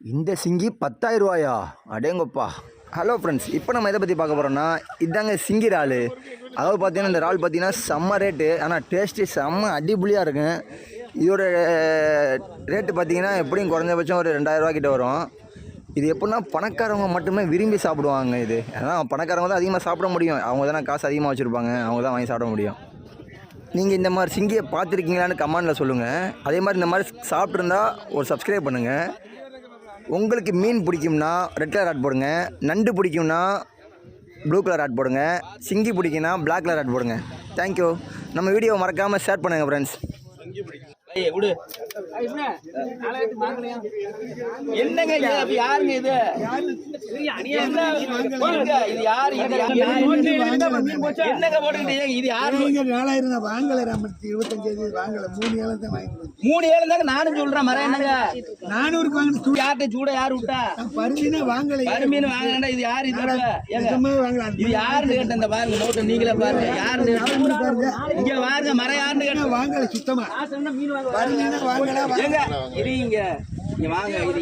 இந்த சிங்கி பத்தாயிரம் ரூபாயா அடேங்கப்பா. ஹலோ ஃப்ரெண்ட்ஸ் இப்போ நம்ம எதை பற்றி பார்க்க போகிறோம்னா இதாங்க சிங்கி இறால் அதாவது பார்த்தீங்கன்னா இந்த இறால் பார்த்தீங்கன்னா செம்ம ரேட்டு ஆனால் டேஸ்ட்டு செம்ம அடிபுலியாக இருக்கும் இதோட ரேட்டு பார்த்தீங்கன்னா எப்படியும் குறைஞ்சபட்சம் ஒரு ரெண்டாயிரரூவா கிட்ட வரும். இது எப்படின்னா பணக்காரவங்க மட்டுமே விரும்பி சாப்பிடுவாங்க இது. ஏன்னா பணக்காரவங்க தான் அதிகமாக சாப்பிட முடியும். அவங்க தானே காசு அதிகமாக வச்சுருப்பாங்க. அவங்க தான் வாங்கி சாப்பிட முடியும். நீங்கள் இந்த மாதிரி சிங்கியை பார்த்துருக்கீங்களான்னு கமெண்டில் சொல்லுங்கள் அதே மாதிரி இந்த மாதிரி சாப்பிட்ருந்தா ஒரு சப்ஸ்கிரைப் பண்ணுங்கள் உங்களுக்கு மீன் பிடிக்கும்னா ரெட் கலர் ஆட் போடுங்க. நண்டு பிடிக்கும்னா ப்ளூ கலர் ஆட் போடுங்க. சிங்கி பிடிக்கும்னா Black கலர் ஆட் போடுங்க. தேங்க்யூ நம்ம வீடியோவை மறக்காமல் ஷேர் பண்ணுங்கள் ஃப்ரெண்ட்ஸ். என்னங்க யாருங்க இது? இது யாரு? என்னங்க? போட்டுக்கிட்டீங்க? இது யாரு? நீங்க நாலாயிரம் தான் வாங்கல ராமத்தி இருபத்தஞ்சாயிரம் வாங்கல. மூணு ஏழம் தான் வந்தேன். மூணு ஏழு தாங்க நானும் சொல்றேன். மரம் என்னங்க? நானூறுக்கு வாங்கின யார்கிட்ட சூட யாரு விட்டா? பருந்தினா வாங்கல. பருமீன் வாங்கினா இது யாரு இது அப்ப? ஏங்க, சும்மா வாங்கலாம் இது யாருன்னு கேட்ட இந்த பாருங்க நோட்டு நீங்களே பாருங்க. யாருன்னு கேட்டேன். இங்க பாருங்க மரம் யாருன்னு கேட்டேன். வாங்கல சுத்தமா. வாங்கல. ஏங்க இது இங்க இங்க வாங்க இது